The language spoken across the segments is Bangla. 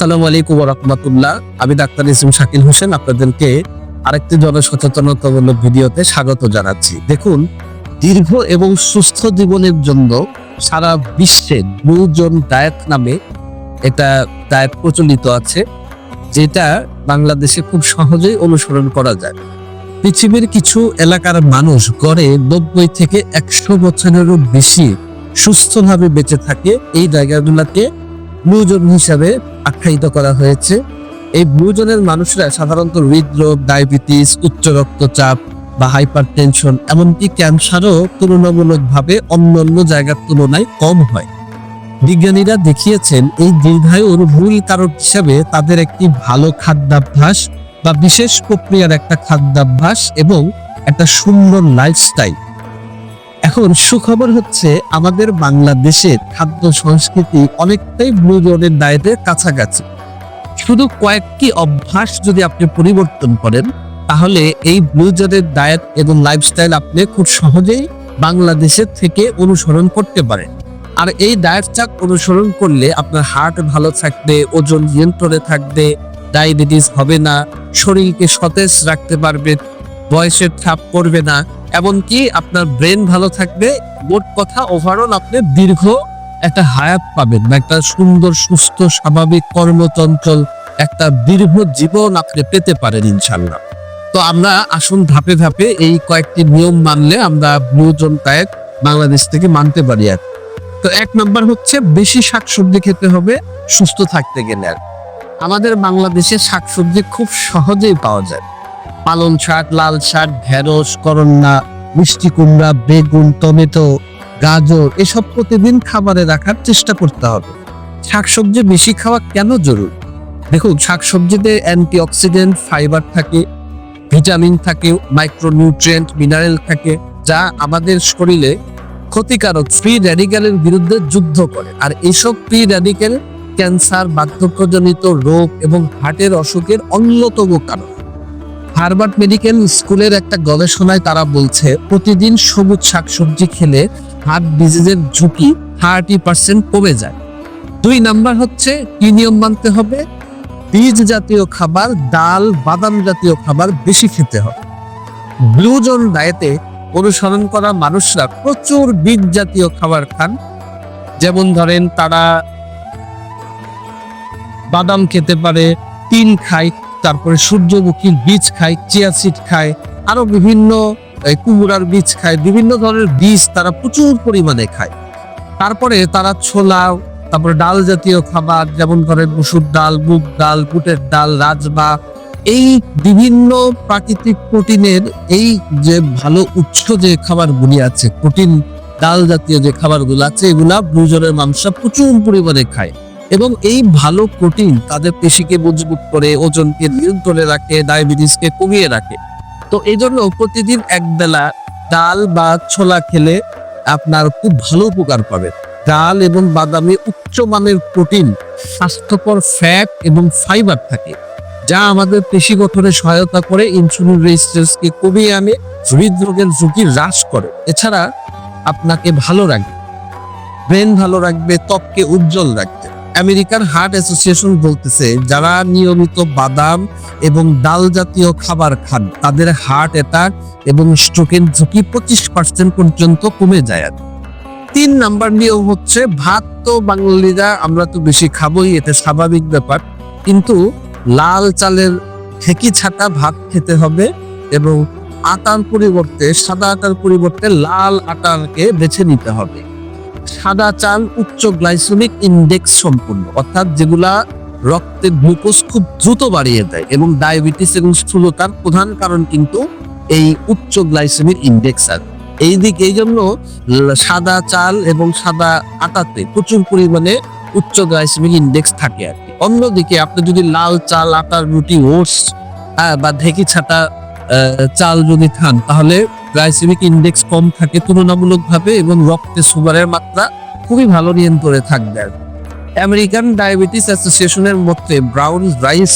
আসসালামু আলাইকুম রহমতুল্লাহ। আমি ডাক্তার ইসিম শাকিল হোসেন, আপনাদেরকে আরেকটি জনসচেতনতামূলক ভিডিওতে স্বাগত জানাচ্ছি। দেখুন, দীর্ঘ এবং সুস্থ জীবনের জন্য সারা বিশ্বে ব্লুজন ডায়েট নামে একটা ডায়েট প্রচলিত আছে, যেটা বাংলাদেশে খুব সহজেই অনুসরণ করা যায়। পৃথিবীর কিছু এলাকার মানুষ গড়ে নব্বই থেকে একশো বছরেরও বেশি সুস্থভাবে বেঁচে থাকে। এই জায়গাগুলোতে ব্লুজন হিসাবে আখ্যায়িত করা হয়েছে। এই ব্লুজনের মানুষরা সাধারণত হৃদরোগ, ডায়াবেটিস, উচ্চ রক্তচাপ বা হাইপার টেনশন এমনকি ক্যান্সারও তুলনামূলকভাবে অন্য অন্য জায়গার তুলনায় কম হয়। বিজ্ঞানীরা দেখিয়েছেন, এই দীর্ঘায়ুর মূল কারণ হিসাবে তাদের একটি ভালো খাদ্যাভ্যাস বা বিশেষ প্রক্রিয়ার একটা খাদ্যাভ্যাস এবং একটা সুন্দর লাইফস্টাইল এখন সুখবর হচ্ছে আমাদের বাংলাদেশের খাদ্য সংস্কৃতি অনেকটাই ব্লু জোনের ডায়েটের কাছাকাছি। শুধু কয়েকটি অভ্যাস যদি আপনি পরিবর্তন করেন, তাহলে এই ব্লু জোনের ডায়েট এবং লাইফস্টাইল আপনি খুব সহজেই বাংলাদেশের থেকে অনুসরণ করতে পারেন। আর এই ডায়েট চার্ট অনুসরণ করলে আপনার হার্ট ভালো থাকবে, ওজন নিয়ন্ত্রণে থাকবে ডায়াবেটিস হবে না, শরীরকে সতেজ রাখতে পারবে, বয়সের ছাপ পড়বে না এমনকি আপনার ব্রেন ভালো থাকবে, মোট কথা ওভারঅল আপনি দীর্ঘ একটা হায়াত পাবেন বা একটা সুন্দর, সুস্থ, স্বাভাবিক কর্মচঞ্চল, একটা দীর্ঘ জীবন আপনি পেতে পারেন ইনশাল্লাহ তো আমরা আসুন ধাপে ধাপে এই কয়েকটি নিয়ম মানলে আমরা ব্লুজন ডায়েট বাংলাদেশ থেকে মানতে পারি আর তো এক নম্বর হচ্ছে বেশি শাকসবজি খেতে হবে, সুস্থ থাকতে গেলে। আর আমাদের বাংলাদেশে শাকসবজি খুব সহজেই পাওয়া যায়। পালং শাক, লাল শাক, ঢেঁড়স, করন্না, মিষ্টি কুমড়া, বেগুন, টমেটো, গাজর, এসব প্রতিদিন খাবারে রাখার চেষ্টা করতে হবে। শাকসবজি বেশি খাওয়া কেন জরুরি? দেখুন, শাকসবজিতে অ্যান্টিঅক্সিডেন্ট, ফাইবার থাকে, ভিটামিন থাকে, মাইক্রোনিউট্রিয়েন্ট, মিনারেল থাকে, যা আমাদের শরীরে ক্ষতিকারক ফ্রি র্যাডিক্যালের বিরুদ্ধে যুদ্ধ করে। আর এইসব ফ্রি র্যাডিক্যাল ক্যান্সার, বার্ধক্যজনিত রোগ এবং হার্টের অসুখের অন্যতম কারণ। হার্ভার্ড মেডিকেল স্কুলের একটা গবেষণায় তারা বলছে, প্রতিদিন সবুজ শাকসবজি খেলে হার্ট ডিজিজের ঝুঁকি থার্টি পার্সেন্ট কমে যায়। দুই নাম্বার হচ্ছে, কি নিয়ম মানতে হবে? বীজ জাতীয় খাবার, ডাল, বাদাম জাতীয় খাবার বেশি খেতে হবে। ব্লু জোন ডায়েটে অনুসরণ করা মানুষরা প্রচুর বীজ জাতীয় খাবার খান। যেমন ধরেন, তারা বাদাম খেতে পারে তিল খায়। তারপরে সূর্যমুখীর বীজ খায়, চিয়া সিড খায়, আরও বিভিন্ন কুমড়ার বীজ খায়, বিভিন্ন ধরনের বীজ তারা প্রচুর পরিমাণে খায়। তারপরে তারা ছোলা তারপরে ডাল জাতীয় খাবার, যেমন ধরেন মুসুর ডাল, মুগ ডাল, বুটের ডাল, রাজমা, এই বিভিন্ন প্রাকৃতিক প্রোটিনের এই যে ভালো উৎস যে খাবারগুলি আছে, প্রোটিন, ডাল জাতীয় যে খাবারগুলো আছে, এগুলা ব্লুজনের মানুষরা প্রচুর পরিমাণে খায়। এবং এই ভালো প্রোটিন তাদের পেশিকে মজবুত করে, ওজনকে নিয়ন্ত্রণে রাখে ডায়াবেটিসকে কমিয়ে রাখে। তো এই জন্য প্রতিদিন এক বেলা ডাল বা ছোলা খেলে আপনার খুব ভালো উপকার পাবেন ডাল এবং বাদামে উচ্চমানের প্রোটিন স্বাস্থ্যকর ফ্যাট এবং ফাইবার থাকে, যা আমাদের পেশি গঠনে সহায়তা করে ইনসুলিন রেজিস্ট্যান্সকে কমিয়ে আনে, হৃদরোগের ঝুঁকি হ্রাস করে। এছাড়া আপনাকে ভালো রাখবে ব্রেন ভালো রাখবে, ত্বককে উজ্জ্বল রাখবে। আমেরিকান হার্ট অ্যাসোসিয়েশন বলতেছে, যারা নিয়মিত বাদাম এবং ডাল জাতীয় খাবার খান, তাদের হার্ট অ্যাটাক এবং স্ট্রোকের ঝুঁকি পঁচিশ পার্সেন্ট পর্যন্ত কমে যায়। তিন নাম্বার নিয়ম হচ্ছে, ভাত তো বাঙালিরা আমরা তো বেশি খাবোই, এটা স্বাভাবিক ব্যাপার। কিন্তু লাল চালের ঠেকি ছাটা ভাত খেতে হবে এবং আটার পরিবর্তে, সাদা আটার পরিবর্তে লাল আটাকে বেছে নিতে হবে। সাদা চাল, উচ্চ গ্লাইসেমিক ইন্ডেক্স সম্পূর্ণ, অর্থাৎ যেগুলা রক্তে গ্লুকোজ খুব দ্রুত বাড়িয়ে দেয় এবং ডায়াবেটিস এবং স্থূলতার প্রধান কারণ কিন্তু এই উচ্চ গ্লাইসেমিক ইন্ডেক্স আর। এই দিক এই জন্য সাদা চাল এবং সাদা আটাতে প্রচুর পরিমাণে উচ্চ গ্লাইসেমিক ইন্ডেক্স থাকে আর কি। অন্যদিকে আপনি যদি লাল চাল, আটার রুটি, ওটস বা ঢেকি ছাটা চাল যদি খান, তাহলে গ্লাইসেমিক ইনডেক্স কম থাকে তুলনামূলকভাবে এবং রক্তে সুগারের মাত্রা খুবই ভালো নিয়ন্ত্রণে থাকবে আমেরিকান ডায়াবেটিস অ্যাসোসিয়েশনের মতে, ব্রাউন রাইস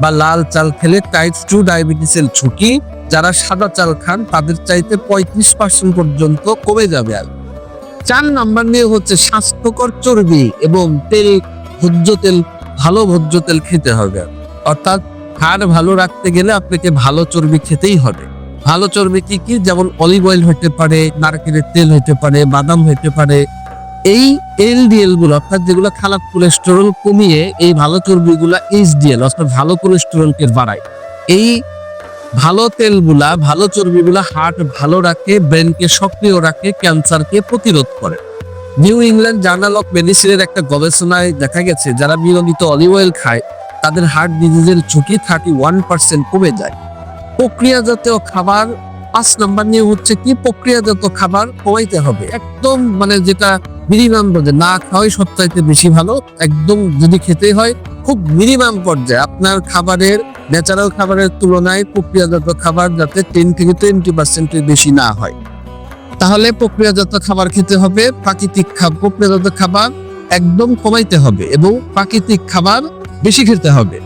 বা লাল চাল খেলে টাইপ টু ডায়াবেটিসের ঝুঁকি, যারা সাদা চাল খান, তাদের চাইতে পঁয়ত্রিশ পার্সেন্ট পর্যন্ত কমে যাবে আর। চার নাম্বার নিয়ে হচ্ছে স্বাস্থ্যকর চর্বি এবং তেল, ভোজ্য তেল, ভালো ভোজ্য তেল খেতে হবে অর্থাৎ হাড় ভালো রাখতে গেলে আপনাকে ভালো চর্বি খেতেই হবে। ভালো চর্বি কি কি? যেমন অলিভ অয়েল হতে পারে, নারকেলের তেল হতে পারে, বাদাম হতে পারে। এই এলডিএলগুলো, অর্থাৎ যেগুলো খারাপ কোলেস্টেরল কমিয়ে এই ভালো চর্বিগুলা এইচডিএল অর্থাৎ ভালো কোলেস্টেরলকে বাড়ায়। এই ভালো তেলগুলা, ভালো চর্বিগুলা হার্ট ভালো রাখে ব্রেনকে সক্রিয় রাখে ক্যান্সারকে প্রতিরোধ করে। নিউ ইংল্যান্ড জার্নাল অফ মেডিসিনের একটা গবেষণায় দেখা গেছে, যারা নিয়মিত অলিভ অয়েল খায় তাদের হার্ট ডিজিজের ঝুঁকি থার্টি ওয়ান পার্সেন্ট কমে যায়। প্রক্রিয়াজাত খাবার পাঁচ নাম্বার নিয়ে হচ্ছে কি? প্রক্রিয়াজাত খাবার কমাইতে হবে। একদম মানে যেটা মিনিমাম যে না খাওয়াই সবচাইতে বেশি ভালো। একদম যদি খেতে হয়, খুব মিনিমাম পর্যায়ে। আপনার খাবারের ন্যাচারাল খাবারের তুলনায় প্রক্রিয়াজাত খাবার যাতে টেন থেকে টোয়েন্টি পার্সেন্টের বেশি না হয়। তাহলে প্রক্রিয়াজাত খাবার খেতে হবে, প্রাকৃতিক খাবার প্রক্রিয়াজাত খাবার একদম কমাইতে হবে এবং প্রাকৃতিক খাবার বেশি খেতে হবে।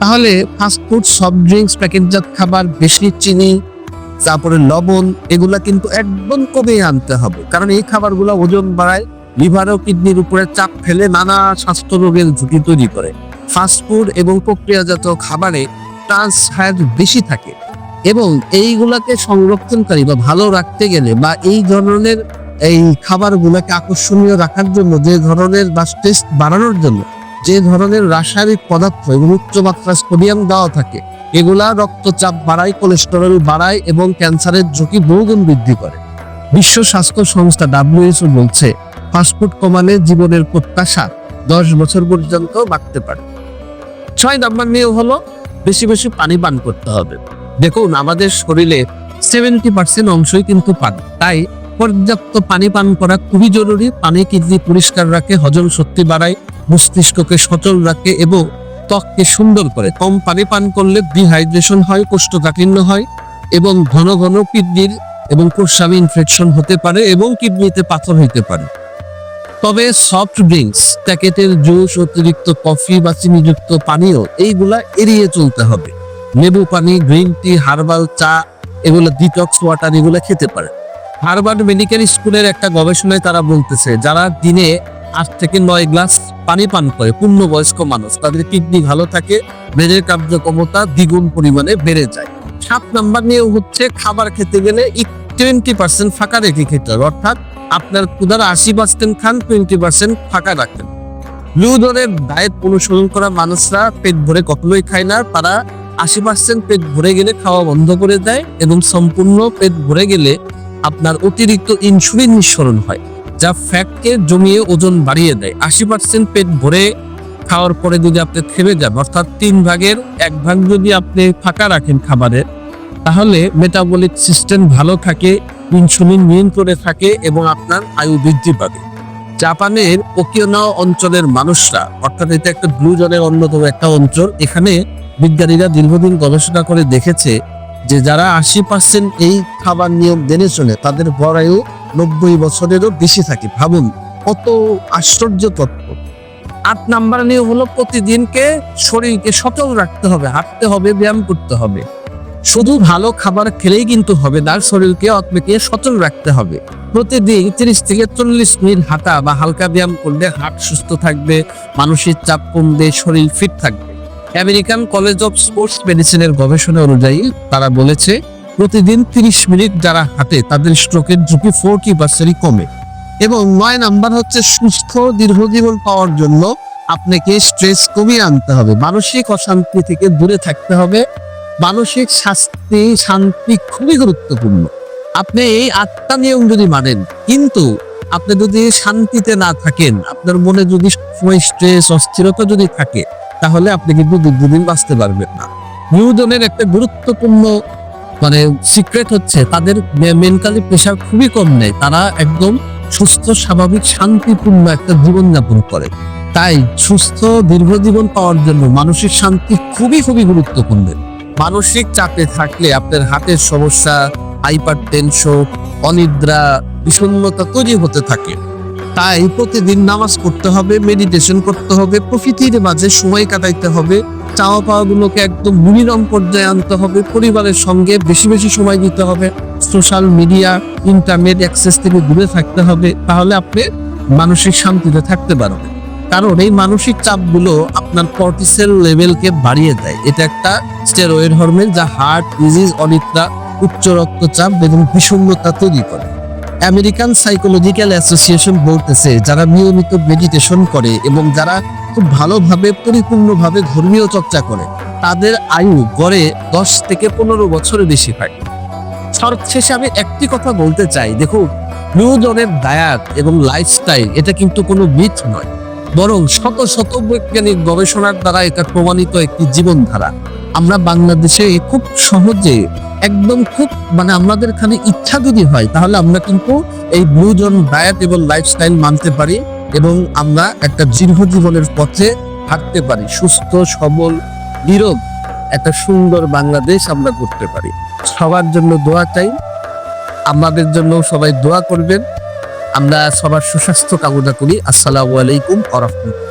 তাহলে ফাস্টফুড সফট ড্রিঙ্কস প্যাকেটজাত খাবার, বেশি চিনি, তারপরে লবণ, এগুলা কিন্তু একদম কমে আনতে হবে। কারণ এই খাবারগুলো ওজন বাড়ায় লিভার ও কিডনির উপরে চাপ ফেলে নানা স্বাস্থ্য রোগের ঝুঁকি তৈরি করে। ফাস্টফুড এবং প্রক্রিয়াজাত খাবারে ট্রান্স ফ্যাট বেশি থাকে এবং এইগুলাকে সংরক্ষণকারী বা ভালো রাখতে গেলে বা এই ধরনের এই খাবারগুলোকে আকর্ষণীয় রাখার জন্য, যে ধরনের বা টেস্ট বাড়ানোর জন্য যে ধরনের রাসায়নিক পদার্থ এবং উচ্চমাত্রা সোডিয়াম দেওয়া থাকে, এগুলা রক্তচাপ বাড়ায়, কোলেস্টেরল বাড়ায় এবং ক্যান্সারের ঝুঁকি বহুগুণ বৃদ্ধি করে। বিশ্ব স্বাস্থ্য সংস্থা ডাব্লিউএইচও বলছে ফাস্টফুড কমালে জীবনের প্রত্যাশা দশ বছর পর্যন্ত বাড়তে পারে। ছয় নাম্বার নিয়ে হলো, বেশি বেশি পানি পান করতে হবে। দেখুন, আমাদের শরীরে সেভেন্টি পার্সেন্ট অংশই কিন্তু পানি। তাই পর্যাপ্ত পানি পান করা খুবই জরুরি। পানি কিডনি পরিষ্কার রাখে, হজম শক্তি বাড়ায় মস্তিষ্ককে সচল রাখে এবং ত্বককে সুন্দর করে। কম পানি পান করলে ডিহাইড্রেশন হয়, কোষ্ঠকাঠিন্য হয় এবং ঘন ঘন কিডনির এবং প্রস্রাবে ইনফেকশন হতে পারে এবং কিডনিতে পাথর হইতে পারে। তবে সফট ড্রিঙ্কস প্যাকেটের জুস, অতিরিক্ত কফি বা চিনিযুক্ত পানীয়, এইগুলা এড়িয়ে চলতে হবে। লেবু পানি, গ্রিন টি, হার্বাল চা, এগুলো ডিটক্স ওয়াটার এগুলো খেতে পারে। হার্ভার্ড মেডিকেল স্কুলের একটা গবেষণায় তারা বলতেছে, যারা দিনে আট থেকে নয় গ্লাস পানি পান করে পূর্ণবয়স্ক মানুষ। তাদের কিডনি ভালো থাকে, ব্রেনের কার্যক্ষমতা দ্বিগুণ পরিমাণে বেড়ে যায়। সাত নাম্বার নিয়ে হচ্ছে খাবার খেতে গেলে টোয়েন্টি পার্সেন্ট ফাঁকা রেখে খেতে হবে অর্থাৎ আপনার ক্ষুদার আশি পার্সেন্ট খান টোয়েন্টি পার্সেন্ট ফাঁকা রাখেন। ব্লু ধরনের ডায়েট অনুসরণ করা মানুষরা পেট ভরে কখনোই খায় না। তারা আশি পার্সেন্ট পেট ভরে গেলে খাওয়া বন্ধ করে দেয় এবং সম্পূর্ণ পেট ভরে গেলে আপনার অতিরিক্ত ইনসুলিন নিঃসরণ হয়। যা ফ্যাটকে জমিয়ে ওজন বাড়িয়ে দেয়। আশি পার্সেন্ট পেট ভরে খাওয়ার পরে যদি আপনি থেমে যান, অর্থাৎ তিন ভাগের এক ভাগ যদি আপনি ফাঁকা রাখেন খাবারের তাহলে মেটাবলিক সিস্টেম ভালো থাকে ইনসুলিন নিয়ন্ত্রণে থাকে এবং আপনার আয়ু বৃদ্ধি পাবে। জাপানের ওকিওনা অঞ্চলের মানুষরা, অর্থাৎ এটা একটা ব্লু জনের অন্যতম একটা অঞ্চল, এখানে বিজ্ঞানীরা দীর্ঘদিন গবেষণা করে দেখেছে যে যারা আশি পার্সেন্ট এই খাবার নিয়ম মেনে চলে তাদের বড়ায়ু নব্বই বছরেরও বেশি থাকে। ভাবুন, কত আশ্চর্য তথ্য আট নাম্বার নিয়ে হলো প্রতিদিনকে শরীরকে সচল রাখতে হবে, হাঁটতে হবে, ব্যায়াম করতে হবে। শুধু ভালো খাবার খেলেই কিন্তু হবে না, শরীরকে আপনাকে সচল রাখতে হবে। প্রতিদিন তিরিশ থেকে চল্লিশ মিনিট হাঁটা বা হালকা ব্যায়াম করলে হাট সুস্থ থাকবে, মানসিক চাপ কমবে, শরীর ফিট থাকবে। আমেরিকান কলেজ অফ স্পোর্টস মেডিসিনের গবেষণা অনুযায়ী তারা বলেছে প্রতিদিন তিরিশ মিনিট যারা হাঁটে, তাদের স্ট্রোকের ঝুঁকি ফোরটি পার্সেন্টই কমে। এবং নয় নাম্বার হচ্ছে সুস্থ দীর্ঘজীবন পাওয়ার জন্য আপনাকে স্ট্রেস কমিয়ে আনতে হবে। মানসিক অশান্তি থেকে দূরে থাকতে হবে। মানসিক শাস্তি, শান্তি খুবই গুরুত্বপূর্ণ। আপনি এই আটটা নিয়ম যদি মানেন, কিন্তু আপনি যদি শান্তিতে না থাকেন, আপনার মনে যদি সময় স্ট্রেস অস্থিরতা যদি থাকে, তাহলে আপনি কিন্তু দীর্ঘদিন বাঁচতে পারবেন না। নিউজনের একটা গুরুত্বপূর্ণ মানে সিক্রেট হচ্ছে, তাদের মেন্টালি প্রেশার খুবই কম নেই তারা একদম সুস্থ, স্বাভাবিক, শান্তিপূর্ণ একটা জীবনযাপন করে। তাই সুস্থ দীর্ঘ জীবন পাওয়ার জন্য মানসিক শান্তি খুবই খুবই গুরুত্বপূর্ণ। মানসিক চাপে থাকলে আপনার হাতের সমস্যা হাইপার টেনশন অনিদ্রা, বিষণ্ণতা তৈরি হতে থাকে। তাই প্রতিদিন নামাজ পড়তে হবে মেডিটেশন করতে হবে, প্রকৃতির মাঝে সময় কাটাইতে হবে। চাওয়া পাওয়া গুলোকে একদম মিনিমাম পর্যায়ে আনতে হবে, পরিবারের সঙ্গে বেশি বেশি সময় দিতে হবে, সোশ্যাল মিডিয়া, ইন্টারনেট অ্যাক্সেস থেকে দূরে থাকতে হবে, তাহলে আপনি মানসিক শান্তিতে থাকতে পারবেন। কারণ এই মানসিক চাপগুলো আপনার কর্টিসেল লেভেলকে বাড়িয়ে দেয়। এটা একটা স্টেরয়েড হরমোন যা হার্ট ডিজিজ অনিদ্রা, উচ্চ রক্তচাপ এবং বিষণ্ণতা তৈরি করে। আমেরিকান সাইকোলজিক্যাল অ্যাসোসিয়েশন বলতেছে, যারা নিয়মিত মেডিটেশন করে এবং যারা খুব ভালোভাবে, পরিপূর্ণভাবে ধর্মীয় চর্চা করে, তাদের আয়ু গড়ে দশ থেকে পনেরো বছরের বেশি হয়। সর্বশেষে আমি একটি কথা বলতে চাই, দেখুন, নিউজনের ডায়াত এবং লাইফস্টাইল এটা কিন্তু কোনো মিথ নয়, বরং শত শত বৈজ্ঞানিক গবেষণার দ্বারা এটা প্রমাণিত একটি জীবনধারা। আমরা বাংলাদেশে খুব সহজে একদম খুব মানে আমাদের এখানে ইচ্ছা যদি হয়, তাহলে আমরা কিন্তু এই ব্লুজন ডায়েট এবং লাইফস্টাইল মানতে পারি এবং আমরা একটা দীর্ঘ জীবনের পথে হাঁটতে পারি, সুস্থ, সবল, নিরোগ একটা সুন্দর বাংলাদেশ আমরা করতে পারি। সবার জন্য দোয়া চাই, আমাদের জন্য সবাই দোয়া করবেন। আমরা সবার সুস্বাস্থ্য কামনা করি। আসসালামু আলাইকুম আ রহমতুল্লাহ।